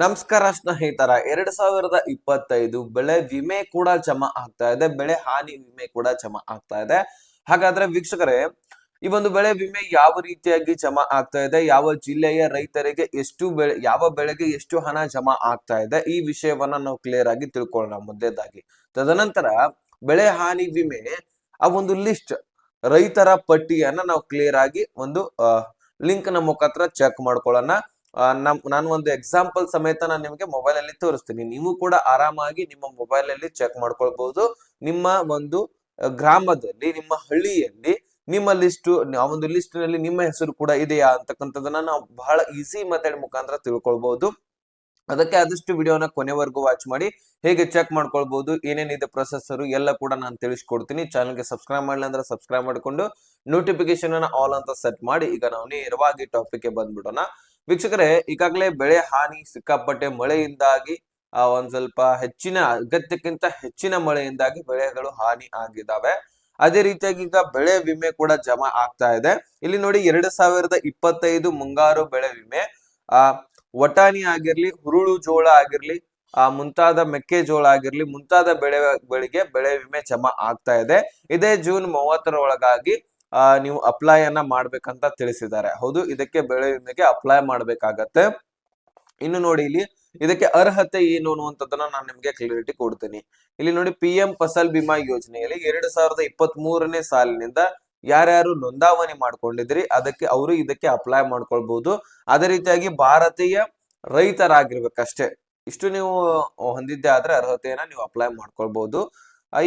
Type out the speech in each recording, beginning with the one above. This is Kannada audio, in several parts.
ನಮಸ್ಕಾರ ಸ್ನೇಹಿತರ, ಎರಡ್ ಸಾವಿರದ ಇಪ್ಪತ್ತೈದು ಬೆಳೆ ವಿಮೆ ಕೂಡ ಜಮಾ ಆಗ್ತಾ ಇದೆ, ಬೆಳೆ ಹಾನಿ ವಿಮೆ ಕೂಡ ಜಮಾ ಆಗ್ತಾ ಇದೆ. ಹಾಗಾದ್ರೆ ವೀಕ್ಷಕರೇ, ಈ ಒಂದು ಬೆಳೆ ವಿಮೆ ಯಾವ ರೀತಿಯಾಗಿ ಜಮಾ ಆಗ್ತಾ ಇದೆ, ಯಾವ ಜಿಲ್ಲೆಯ ರೈತರಿಗೆ ಎಷ್ಟು ಬೆಳೆ, ಯಾವ ಬೆಳೆಗೆ ಎಷ್ಟು ಹಣ ಜಮಾ ಆಗ್ತಾ ಇದೆ, ಈ ವಿಷಯವನ್ನ ನಾವು ಕ್ಲಿಯರ್ ಆಗಿ ತಿಳ್ಕೊಳ್ಳೋಣ ಮೊದಲೇದಾಗಿ ತದನಂತರ, ಬೆಳೆ ಹಾನಿ ವಿಮೆ, ಆ ಒಂದು ಲಿಸ್ಟ್ ರೈತರ ಪಟ್ಟಿಯನ್ನ ನಾವು ಕ್ಲಿಯರ್ ಆಗಿ ಒಂದು ಲಿಂಕ್ನ ಮುಖಾಂತರ ಚೆಕ್ ಮಾಡ್ಕೊಳ್ಳೋಣ. ನಮ್, ನಾನು ಒಂದು ಎಕ್ಸಾಂಪಲ್ ಸಮೇತ ನಾನು ನಿಮಗೆ ಮೊಬೈಲ್ ಅಲ್ಲಿ ತೋರಿಸ್ತೀನಿ. ನೀವು ಕೂಡ ಆರಾಮಾಗಿ ನಿಮ್ಮ ಮೊಬೈಲ್ ಅಲ್ಲಿ ಚೆಕ್ ಮಾಡ್ಕೊಳ್ಬಹುದು ನಿಮ್ಮ ಒಂದು ಗ್ರಾಮದಲ್ಲಿ, ನಿಮ್ಮ ಹಳ್ಳಿಯಲ್ಲಿ, ನಿಮ್ಮ ಲಿಸ್ಟ್ ಆ ಒಂದು ಲಿಸ್ಟ್ನಲ್ಲಿ ನಿಮ್ಮ ಹೆಸರು ಕೂಡ ಇದೆಯಾ ಅಂತಕ್ಕಂಥದ್ದನ್ನ ನಾವು ಬಹಳ ಈಸಿ ಮೆಥಡ್ ಮುಖಾಂತರ ತಿಳ್ಕೊಳ್ಬಹುದು ಅದಕ್ಕೆ ಆದಷ್ಟು ವಿಡಿಯೋನ ಕೊನೆವರೆಗೂ ವಾಚ್ ಮಾಡಿ, ಹೇಗೆ ಚೆಕ್ ಮಾಡ್ಕೊಳ್ಬಹುದು ಏನೇನಿದೆ ಪ್ರೊಸೆಸರ್ ಎಲ್ಲ ಕೂಡ ನಾನು ತಿಳಿಸ್ಕೊಡ್ತೀನಿ. ಚಾನಲ್ಗೆ ಸಬ್ಸ್ಕ್ರೈಬ್ ಮಾಡಲಿ ಅಂದ್ರೆ ಸಬ್ಸ್ಕ್ರೈಬ್ ಮಾಡಿಕೊಂಡು ನೋಟಿಫಿಕೇಶನ್ ಆಲ್ ಅಂತ ಸೆಟ್ ಮಾಡಿ, ಈಗ ನಾವು ನೇರವಾಗಿ ಟಾಪಿಕ್ಗೆ ಬಂದ್ಬಿಡೋಣ. ವೀಕ್ಷಕರೇ, ಈಗಾಗಲೇ ಬೆಳೆ ಹಾನಿ ಸಿಕ್ಕಾಪಟ್ಟೆ ಮಳೆಯಿಂದಾಗಿ, ಆ, ಒಂದ್ ಸ್ವಲ್ಪ ಹೆಚ್ಚಿನ, ಅಗತ್ಯಕ್ಕಿಂತ ಹೆಚ್ಚಿನ ಮಳೆಯಿಂದಾಗಿ ಬೆಳೆಗಳು ಹಾನಿ ಆಗಿದಾವೆ ಅದೇ ರೀತಿಯಾಗಿ ಈಗ ಬೆಳೆ ವಿಮೆ ಕೂಡ ಜಮಾ ಆಗ್ತಾ ಇದೆ. ಇಲ್ಲಿ ನೋಡಿ, ಎರಡ್ ಸಾವಿರದ ಇಪ್ಪತ್ತೈದು ಮುಂಗಾರು ಬೆಳೆ ವಿಮೆ. ಆ, ವಟಾಣಿ ಆಗಿರ್ಲಿ, ಹುರುಳು ಜೋಳ ಆಗಿರ್ಲಿ, ಆ, ಮುಂತಾದ ಮೆಕ್ಕೆಜೋಳ ಆಗಿರ್ಲಿ, ಮುಂತಾದ ಬೆಳೆಗಳಿಗೆ ಬೆಳೆಗೆ ಬೆಳೆ ವಿಮೆ ಜಮಾ ಆಗ್ತಾ ಇದೆ. ಇದೇ ಜೂನ್ ಮೂವತ್ತರ ಒಳಗಾಗಿ ನೀವು ಅಪ್ಲೈ ಅನ್ನ ಮಾಡ್ಬೇಕಂತ ತಿಳಿಸಿದ್ದಾರೆ. ಹೌದು, ಇದಕ್ಕೆ ಬೆಳೆ ವಿಮೆಗೆ ಅಪ್ಲೈ ಮಾಡ್ಬೇಕಾಗತ್ತೆ. ಇನ್ನು ನೋಡಿ ಇಲ್ಲಿ, ಇದಕ್ಕೆ ಅರ್ಹತೆ ಏನು ಅನ್ನುವಂಥದ್ದನ್ನ ನಾನು ನಿಮ್ಗೆ ಕ್ಲಿಯರಿಟಿ ಕೊಡ್ತೀನಿ. ಇಲ್ಲಿ ನೋಡಿ ಪಿ ಎಂ ಫಸಲ್ ಬಿಮಾ ಯೋಜನೆಯಲ್ಲಿ ಎರಡ್ ಸಾವಿರದ ಇಪ್ಪತ್ತ್ ಮೂರನೇ ಸಾಲಿನಿಂದ ಯಾರ್ಯಾರು ನೋಂದಾವಣಿ ಮಾಡ್ಕೊಂಡಿದ್ರಿ, ಅದಕ್ಕೆ ಅವರು ಇದಕ್ಕೆ ಅಪ್ಲೈ ಮಾಡ್ಕೊಳ್ಬಹುದು ಅದೇ ರೀತಿಯಾಗಿ ಭಾರತೀಯ ರೈತರಾಗಿರ್ಬೇಕಷ್ಟೇ. ಇಷ್ಟು ನೀವು ಹೊಂದಿದ್ದೆ ಆದ್ರೆ ಅರ್ಹತೆಯನ್ನ ನೀವು ಅಪ್ಲೈ ಮಾಡ್ಕೊಳ್ಬಹುದು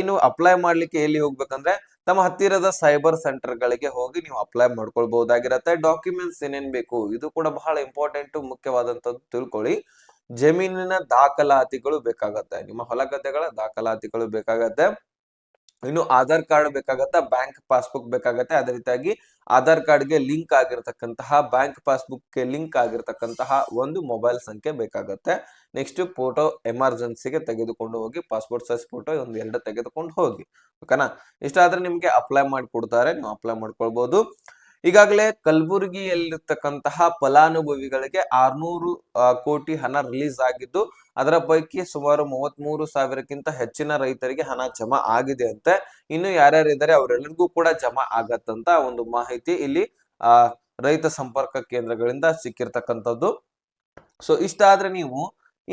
ಇನ್ನು ಅಪ್ಲೈ ಮಾಡ್ಲಿಕ್ಕೆ ಎಲ್ಲಿ ಹೋಗ್ಬೇಕಂದ್ರೆ ತಮ್ಮ ಹತ್ತಿರದ ಸೈಬರ್ ಸೆಂಟರ್ ಗಳಿಗೆ ಹೋಗಿ ನೀವು ಅಪ್ಲೈ ಮಾಡ್ಕೊಳ್ಬಹುದಾಗಿರತ್ತೆ. ಡಾಕ್ಯುಮೆಂಟ್ಸ್ ಏನೇನ್ ಬೇಕು ಇದು ಕೂಡ ಬಹಳ ಇಂಪಾರ್ಟೆಂಟ್ ಮುಖ್ಯವಾದಂತದ್ದು ತಿಳ್ಕೊಳ್ಳಿ. ಜಮೀನಿನ ದಾಖಲಾತಿಗಳು ಬೇಕಾಗತ್ತೆ. ನಿಮ್ಮ ಹೊಲ ಗದ್ದೆಗಳ ದಾಖಲಾತಿಗಳು ಬೇಕಾಗತ್ತೆ. ಇನ್ನು ಆಧಾರ್ ಕಾರ್ಡ್ ಬೇಕಾಗತ್ತಾ ಬ್ಯಾಂಕ್ ಪಾಸ್ಬುಕ್ ಬೇಕಾಗತ್ತೆ. ಅದೇ ರೀತಿಯಾಗಿ ಆಧಾರ್ ಕಾರ್ಡ್ಗೆ ಲಿಂಕ್ ಆಗಿರತಕ್ಕಂತಹ ಬ್ಯಾಂಕ್ ಪಾಸ್ಬುಕ್ಗೆ ಲಿಂಕ್ ಆಗಿರ್ತಕ್ಕಂತಹ ಒಂದು ಮೊಬೈಲ್ ಸಂಖ್ಯೆ ಬೇಕಾಗತ್ತೆ. ನೆಕ್ಸ್ಟ್ ಫೋಟೋ ಎಮರ್ಜೆನ್ಸಿಗೆ ತೆಗೆದುಕೊಂಡು ಹೋಗಿ, ಪಾಸ್ಪೋರ್ಟ್ ಸೈಜ್ ಫೋಟೋ ಒಂದು ಎರಡು ತೆಗೆದುಕೊಂಡು ಹೋಗಿ. ಓಕೆನಾ? ಇಷ್ಟಾದ್ರೆ ನಿಮ್ಗೆ ಅಪ್ಲೈ ಮಾಡಿಕೊಡ್ತಾರೆ. ನೀವು ಅಪ್ಲೈ ಮಾಡ್ಕೊಳ್ಬಹುದು ಈಗಾಗಲೇ ಕಲಬುರಗಿಯಲ್ಲಿರ್ತಕ್ಕಂತಹ ಫಲಾನುಭವಿಗಳಿಗೆ ಆರ್ನೂರು ಕೋಟಿ ಹಣ ರಿಲೀಸ್ ಆಗಿದ್ದು, ಅದರ ಪೈಕಿ ಸುಮಾರು ಮೂವತ್ಮೂರು ಸಾವಿರಕ್ಕಿಂತ ಹೆಚ್ಚಿನ ರೈತರಿಗೆ ಹಣ ಜಮಾ ಆಗಿದೆ ಅಂತೆ ಇನ್ನು ಯಾರ್ಯಾರಿದ್ದಾರೆ ಅವರೆಲ್ಲರಿಗೂ ಕೂಡ ಜಮಾ ಆಗತ್ತಂತ ಒಂದು ಮಾಹಿತಿ ಇಲ್ಲಿ ರೈತ ಸಂಪರ್ಕ ಕೇಂದ್ರಗಳಿಂದ ಸಿಕ್ಕಿರ್ತಕ್ಕಂಥದ್ದು. ಸೊ, ಇಷ್ಟಾದ್ರೆ ನೀವು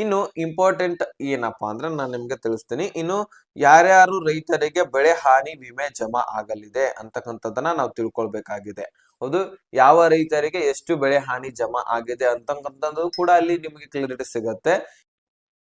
ಇನ್ನು ಇಂಪಾರ್ಟೆಂಟ್ ಏನಪ್ಪಾ ಅಂದ್ರೆ ನಾನು ನಿಮ್ಗೆ ತಿಳಿಸ್ತೀನಿ. ಇನ್ನು ಯಾರ್ಯಾರು ರೈತರಿಗೆ ಬೆಳೆ ಹಾನಿ ವಿಮೆ ಜಮಾ ಆಗಲಿದೆ ಅಂತಕ್ಕಂಥದ್ದನ್ನ ನಾವು ತಿಳ್ಕೊಳ್ಬೇಕಾಗಿದೆ. ಹೌದು, ಯಾವ ರೈತರಿಗೆ ಎಷ್ಟು ಬೆಳೆ ಹಾನಿ ಜಮಾ ಆಗಿದೆ ಅಂತಕ್ಕಂಥದ್ದು ಕೂಡ ಅಲ್ಲಿ ನಿಮಗೆ ಕ್ಲಿಯರಿಟಿ ಸಿಗತ್ತೆ.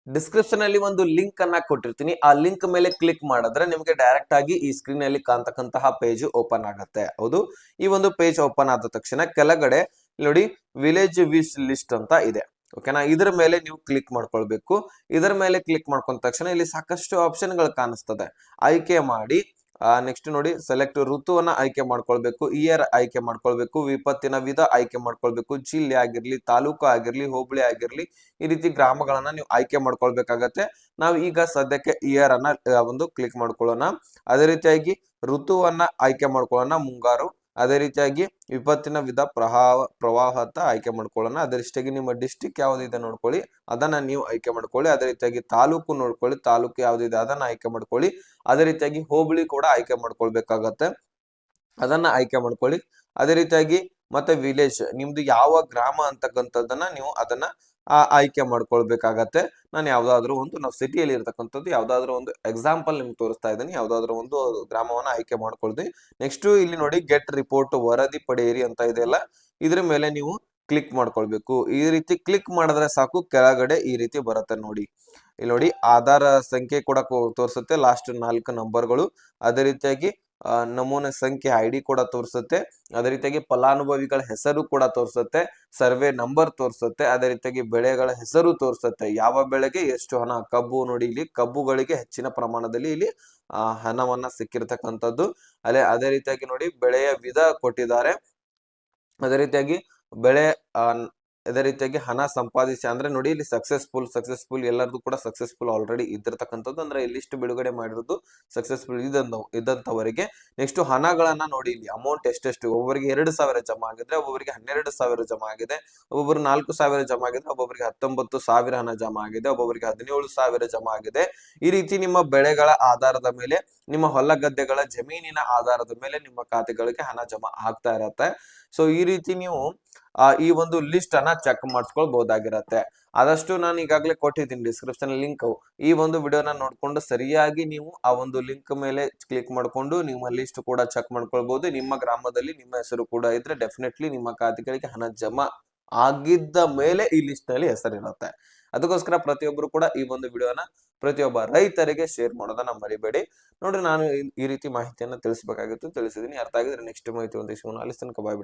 ಡಿಸ್ಕ್ರಿಪ್ಷನ್ ಅಲ್ಲಿ ಒಂದು ಲಿಂಕ್ ಅನ್ನ ಕೊಟ್ಟಿರ್ತೀನಿ. ಆ ಲಿಂಕ್ ಮೇಲೆ ಕ್ಲಿಕ್ ಮಾಡಿದ್ರೆ ನಿಮಗೆ ಡೈರೆಕ್ಟ್ ಆಗಿ ಈ ಸ್ಕ್ರೀನ್ ಅಲ್ಲಿ ಕಾಣ್ತಕ್ಕಂತಹ ಪೇಜ್ ಓಪನ್ ಆಗುತ್ತೆ. ಹೌದು, ಈ ಒಂದು ಪೇಜ್ ಓಪನ್ ಆದ ತಕ್ಷಣ ಕೆಳಗಡೆ ನೋಡಿ ವಿಲೇಜ್ ವಿಶ್ ಲಿಸ್ಟ್ ಅಂತ ಇದೆ. ಓಕೆನಾ ಇದ್ರ ಮೇಲೆ ನೀವು ಕ್ಲಿಕ್ ಮಾಡ್ಕೊಳ್ಬೇಕು. ಇದರ ಮೇಲೆ ಕ್ಲಿಕ್ ಮಾಡ್ಕೊಂಡ ತಕ್ಷಣ ಇಲ್ಲಿ ಸಾಕಷ್ಟು ಆಪ್ಷನ್ಗಳು ಕಾಣಿಸ್ತದೆ. ಆಯ್ಕೆ ಮಾಡಿ ನೆಕ್ಸ್ಟ್ ನೋಡಿ ಸೆಲೆಕ್ಟ್ ಋತುವನ್ನ ಆಯ್ಕೆ ಮಾಡ್ಕೊಳ್ಬೇಕು ಇಯರ್ ಆಯ್ಕೆ ಮಾಡ್ಕೊಳ್ಬೇಕು, ವಿಪತ್ತಿನ ವಿಧ ಆಯ್ಕೆ ಮಾಡ್ಕೊಳ್ಬೇಕು, ಜಿಲ್ಲೆ ಆಗಿರ್ಲಿ, ತಾಲೂಕು ಆಗಿರ್ಲಿ, ಹೋಬಳಿ ಆಗಿರ್ಲಿ, ಈ ರೀತಿ ಗ್ರಾಮಗಳನ್ನ ನೀವು ಆಯ್ಕೆ ಮಾಡ್ಕೊಳ್ಬೇಕಾಗತ್ತೆ. ನಾವು ಈಗ ಸದ್ಯಕ್ಕೆ ಇಯರ್ ಅನ್ನ ಒಂದು ಕ್ಲಿಕ್ ಮಾಡ್ಕೊಳ್ಳೋಣ. ಅದೇ ರೀತಿಯಾಗಿ ಋತುವನ್ನ ಆಯ್ಕೆ ಮಾಡ್ಕೊಳ್ಳೋಣ, ಮುಂಗಾರು. ಅದೇ ರೀತಿಯಾಗಿ ವಿಪತ್ತಿನ ವಿಧ ಪ್ರವಾಹ ಪ್ರವಾಹ ಅಂತ ಆಯ್ಕೆ ಮಾಡ್ಕೊಳ್ಳೋಣ. ರೀತಿಯಾಗಿ ನಿಮ್ಮ ಡಿಸ್ಟಿಕ್ ಯಾವ್ದಿದೆ ನೋಡ್ಕೊಳ್ಳಿ, ಅದನ್ನ ನೀವು ಆಯ್ಕೆ ಮಾಡ್ಕೊಳ್ಳಿ. ಅದೇ ರೀತಿಯಾಗಿ ತಾಲೂಕು ನೋಡ್ಕೊಳ್ಳಿ, ತಾಲೂಕು ಯಾವ್ದಿದೆ ಅದನ್ನ ಆಯ್ಕೆ ಮಾಡ್ಕೊಳ್ಳಿ. ಅದೇ ರೀತಿಯಾಗಿ ಹೋಬಳಿ ಕೂಡ ಆಯ್ಕೆ ಮಾಡ್ಕೊಳ್ಬೇಕಾಗತ್ತೆ. ಅದನ್ನ ಆಯ್ಕೆ ಮಾಡ್ಕೊಳ್ಳಿ. ಅದೇ ರೀತಿಯಾಗಿ ಮತ್ತೆ ವಿಲೇಜ್ ನಿಮ್ದು ಯಾವ ಗ್ರಾಮ ಅಂತಕ್ಕಂಥದ್ದನ್ನ ನೀವು ಅದನ್ನ ಆ ಆಯ್ಕೆ ಮಾಡ್ಕೊಳ್ಬೇಕಾಗತ್ತೆ. ನಾನು ಯಾವ್ದಾದ್ರು ಒಂದು, ನಾವು ಸಿಟಿಯಲ್ಲಿ ಇರ್ತಕ್ಕಂಥದ್ದು ಯಾವ್ದಾದ್ರು ಒಂದು ಎಕ್ಸಾಂಪಲ್ ನಿಮ್ಗೆ ತೋರಿಸ್ತಾ ಇದ್ದೀನಿ. ಯಾವ್ದಾದ್ರು ಒಂದು ಗ್ರಾಮವನ್ನ ಆಯ್ಕೆ ಮಾಡ್ಕೊಳ್ದಿ. ನೆಕ್ಸ್ಟ್ ಇಲ್ಲಿ ನೋಡಿ ಗೆಟ್ ರಿಪೋರ್ಟ್ ವರದಿ ಪಡೆಯಿರಿ ಅಂತ ಇದೆಯಲ್ಲ ಇದ್ರ ಮೇಲೆ ನೀವು ಕ್ಲಿಕ್ ಮಾಡ್ಕೊಳ್ಬೇಕು. ಈ ರೀತಿ ಕ್ಲಿಕ್ ಮಾಡಿದ್ರೆ ಸಾಕು, ಕೆಳಗಡೆ ಈ ರೀತಿ ಬರುತ್ತೆ ನೋಡಿ. ಇಲ್ಲಿ ನೋಡಿ, ಆಧಾರ ಸಂಖ್ಯೆ ಕೂಡ ತೋರಿಸುತ್ತೆ. ಲಾಸ್ಟ್ ನಾಲ್ಕು ನಂಬರ್ಗಳು ಅದೇ ರೀತಿಯಾಗಿ ನಮೂನೆ ಸಂಖ್ಯೆ ಐ ಡಿ ಕೂಡ ತೋರಿಸುತ್ತೆ. ಅದೇ ರೀತಿಯಾಗಿ ಫಲಾನುಭವಿಗಳ ಹೆಸರು ಕೂಡ ತೋರಿಸುತ್ತೆ. ಸರ್ವೆ ನಂಬರ್ ತೋರಿಸುತ್ತೆ. ಅದೇ ರೀತಿಯಾಗಿ ಬೆಳೆಗಳ ಹೆಸರು ತೋರಿಸುತ್ತೆ. ಯಾವ ಬೆಳೆಗೆ ಎಷ್ಟು ಹಣ? ಕಬ್ಬು ನೋಡಿ ಇಲ್ಲಿ. ಕಬ್ಬುಗಳಿಗೆ ಹೆಚ್ಚಿನ ಪ್ರಮಾಣದಲ್ಲಿ ಇಲ್ಲಿ ಆ, ಹಣವನ್ನ ಸಿಕ್ಕಿರ್ತಕ್ಕಂಥದ್ದು. ಅಲ್ಲೇ ಅದೇ ರೀತಿಯಾಗಿ ನೋಡಿ ಬೆಳೆಯ ವಿಧ ಕೊಟ್ಟಿದ್ದಾರೆ. ಅದೇ ರೀತಿಯಾಗಿ ಬೆಳೆ ಅದೇ ರೀತಿಯಾಗಿ ಹಣ ಸಂಪಾದಿಸಿ, ಅಂದ್ರೆ ನೋಡಿ ಇಲ್ಲಿ ಸಕ್ಸಸ್ಫುಲ್ ಸಕ್ಸಸ್ಫುಲ್ ಎಲ್ಲರದು ಕೂಡ ಸಕ್ಸಸ್ಫುಲ್ ಆಲ್ರೆಡಿ ಇದ್ದಿರ್ತಕ್ಕಂಥದ್ದು. ಅಂದ್ರೆ ಇಲ್ಲಿಷ್ಟು ಬಿಡುಗಡೆ ಮಾಡಿರೋದು ಸಕ್ಸಸ್ಫುಲ್ ಇದಂತ ಇದ್ದಂತವರಿಗೆ. ನೆಕ್ಸ್ಟ್ ಹಣಗಳನ್ನ ನೋಡಿ ಇಲ್ಲಿ ಅಮೌಂಟ್ ಎಷ್ಟೆಷ್ಟು ಒಬ್ಬರಿಗೆ ಎರಡು ಸಾವಿರ ಜಮಾ ಆಗಿದ್ರೆ ಒಬ್ಬೊಬ್ಬರಿಗೆ ಹನ್ನೆರಡು ಸಾವಿರ ಜಮಾ ಆಗಿದೆ ಒಬ್ಬೊಬ್ಬರು ನಾಲ್ಕು ಸಾವಿರ ಜಮಾ ಆಗಿದೆ ಒಬ್ಬೊಬ್ಬರಿಗೆ ಹತ್ತೊಂಬತ್ತು ಸಾವಿರ ಹಣ ಜಮಾ ಆಗಿದೆ ಒಬ್ಬೊಬ್ಬರಿಗೆ ಹದಿನೇಳು ಸಾವಿರ ಜಮಾ ಆಗಿದೆ. ಈ ರೀತಿ ನಿಮ್ಮ ಬೆಳೆಗಳ ಆಧಾರದ ಮೇಲೆ, ನಿಮ್ಮ ಹೊಲ ಗದ್ದೆಗಳ ಜಮೀನಿನ ಆಧಾರದ ಮೇಲೆ ನಿಮ್ಮ ಖಾತೆಗಳಿಗೆ ಹಣ ಜಮಾ ಆಗ್ತಾ ಇರತ್ತೆ. ಸೊ ಈ ರೀತಿ ನೀವು ಈ ಒಂದು ಲಿಸ್ಟ್ ಅನ್ನ ಚೆಕ್ ಮಾಡಿಸ್ಕೊಳ್ಬಹುದಾಗಿರತ್ತೆ. ಆದಷ್ಟು ನಾನು ಈಗಾಗಲೇ ಕೊಟ್ಟಿದ್ದೀನಿ ಡಿಸ್ಕ್ರಿಪ್ಷನ್ ಲಿಂಕ್ ಈ ಒಂದು ವಿಡಿಯೋನ ನೋಡ್ಕೊಂಡು ಸರಿಯಾಗಿ ನೀವು ಆ ಒಂದು ಲಿಂಕ್ ಮೇಲೆ ಕ್ಲಿಕ್ ಮಾಡ್ಕೊಂಡು ನಿಮ್ಮ ಲಿಸ್ಟ್ ಕೂಡ ಚೆಕ್ ಮಾಡ್ಕೊಳ್ಬಹುದು. ನಿಮ್ಮ ಗ್ರಾಮದಲ್ಲಿ ನಿಮ್ಮ ಹೆಸರು ಕೂಡ ಇದ್ರೆ ಡೆಫಿನೆಟ್ಲಿ ನಿಮ್ಮ ಖಾತೆಗಳಿಗೆ ಹಣ ಜಮಾ ಆಗಿದ್ದ ಮೇಲೆ ಈ ಲಿಸ್ಟ್ನಲ್ಲಿ ಹೆಸರಿರುತ್ತೆ. ಅದಕ್ಕೋಸ್ಕರ ಪ್ರತಿಯೊಬ್ಬರು ಕೂಡ ಈ ಒಂದು ವಿಡಿಯೋನ ಪ್ರತಿಯೊಬ್ಬ ರೈತರಿಗೆ ಶೇರ್ ಮಾಡೋದನ್ನ ಮರಿಬೇಡಿ. ನೋಡ್ರಿ ನಾನು ಈ- ರೀತಿ ಮಾಹಿತಿಯನ್ನ ತಿಳಿಸಬೇಕಾಗಿತ್ತು. ತಿಳಿಸಿದೀನಿ. ಅರ್ಥ ಆಗಿದ್ರೆ ನೆಕ್ಸ್ಟ್ ಮಾಹಿತಿ ಒಂದು ಸಿಗೋಣ ಅಲ್ಲಿ ತನಕ ಬಾಯ್